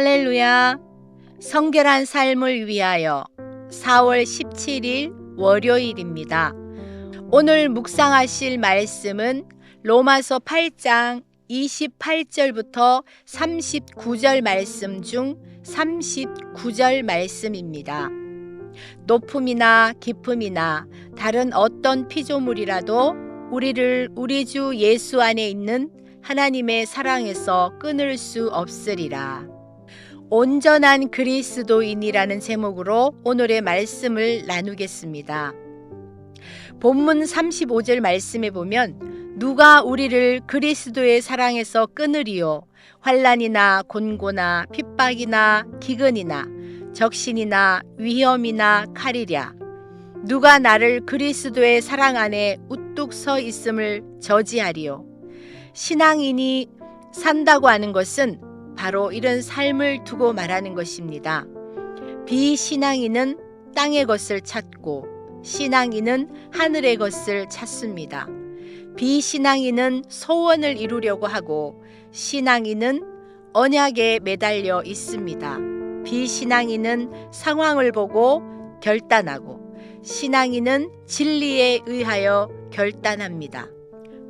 할렐루야. 성결한 삶을 위하여 4월 17일 월요일입니다. 오늘 묵상하실 말씀은 로마서 8장 28절부터 39절 말씀 중 39절 말씀입니다. 높음이나 깊음이나 다른 어떤 피조물이라도 우리를 우리 주 예수 안에 있는 하나님의 사랑에서 끊을 수 없으리라. 온전한 그리스도인이라는 제목으로 오늘의 말씀을 나누겠습니다. 본문 35절 말씀에 보면 누가 우리를 그리스도의 사랑에서 끊으리요? 환란이나 곤고나 핍박이나 기근이나 적신이나 위험이나 칼이랴? 누가 나를 그리스도의 사랑 안에 우뚝 서 있음을 저지하리요? 신앙인이 산다고 하는 것은 바로 이런 삶을 두고 말하는 것입니다. 비신앙인은 땅의 것을 찾고 신앙인은 하늘의 것을 찾습니다. 비신앙인은 소원을 이루려고 하고 신앙인은 언약에 매달려 있습니다. 비신앙인은 상황을 보고 결단하고 신앙인은 진리에 의하여 결단합니다.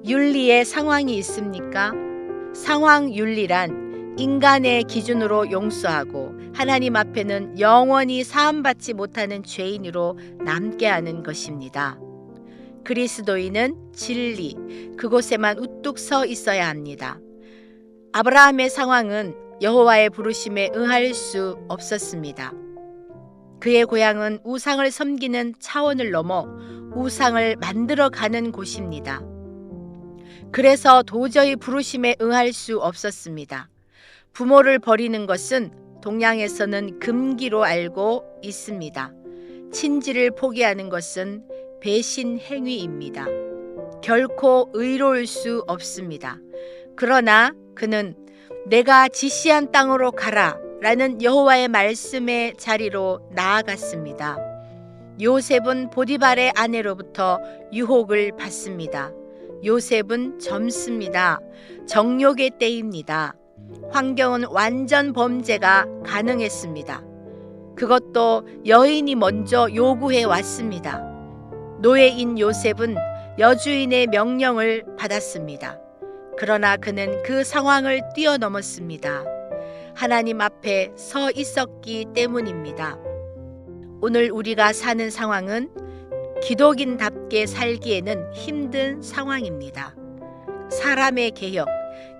윤리의 상황이 있습니까? 상황 윤리란 인간의 기준으로 용서하고 하나님 앞에는 영원히 사함받지 못하는 죄인으로 남게 하는 것입니다. 그리스도인은 진리, 그곳에만 우뚝 서 있어야 합니다. 아브라함의 상황은 여호와의 부르심에 응할 수 없었습니다. 그의 고향은 우상을 섬기는 차원을 넘어 우상을 만들어 가는 곳입니다. 그래서 도저히 부르심에 응할 수 없었습니다. 부모를 버리는 것은 동양에서는 금기로 알고 있습니다. 친지를 포기하는 것은 배신 행위입니다. 결코 의로울 수 없습니다. 그러나 그는 내가 지시한 땅으로 가라 라는 여호와의 말씀의 자리로 나아갔습니다. 요셉은 보디발의 아내로부터 유혹을 받습니다. 요셉은 젊습니다. 정욕의 때입니다. 환경은 완전 범죄가 가능했습니다. 그것도 여인이 먼저 요구해 왔습니다. 노예인 요셉은 여주인의 명령을 받았습니다. 그러나 그는 그 상황을 뛰어넘었습니다. 하나님 앞에 서 있었기 때문입니다. 오늘 우리가 사는 상황은 기독인답게 살기에는 힘든 상황입니다. 사람의 개혁,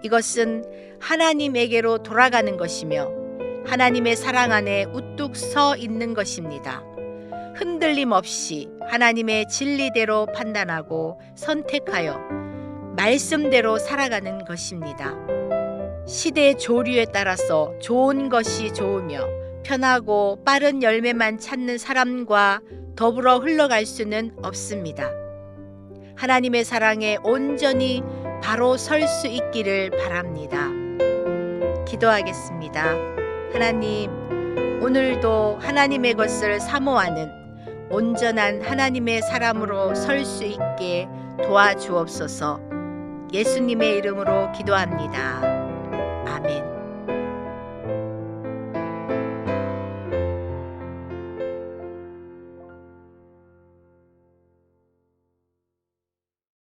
이것은 하나님에게로 돌아가는 것이며 하나님의 사랑 안에 우뚝 서 있는 것입니다. 흔들림 없이 하나님의 진리대로 판단하고 선택하여 말씀대로 살아가는 것입니다. 시대 조류에 따라서 좋은 것이 좋으며 편하고 빠른 열매만 찾는 사람과 더불어 흘러갈 수는 없습니다. 하나님의 사랑에 온전히 바로 설 수 있기를 바랍니다. 기도하겠습니다. 하나님, 오늘도 하나님의 것을 사모하는 온전한 하나님의 사람으로 설 수 있게 도와주옵소서 예수님의 이름으로 기도합니다. 아멘.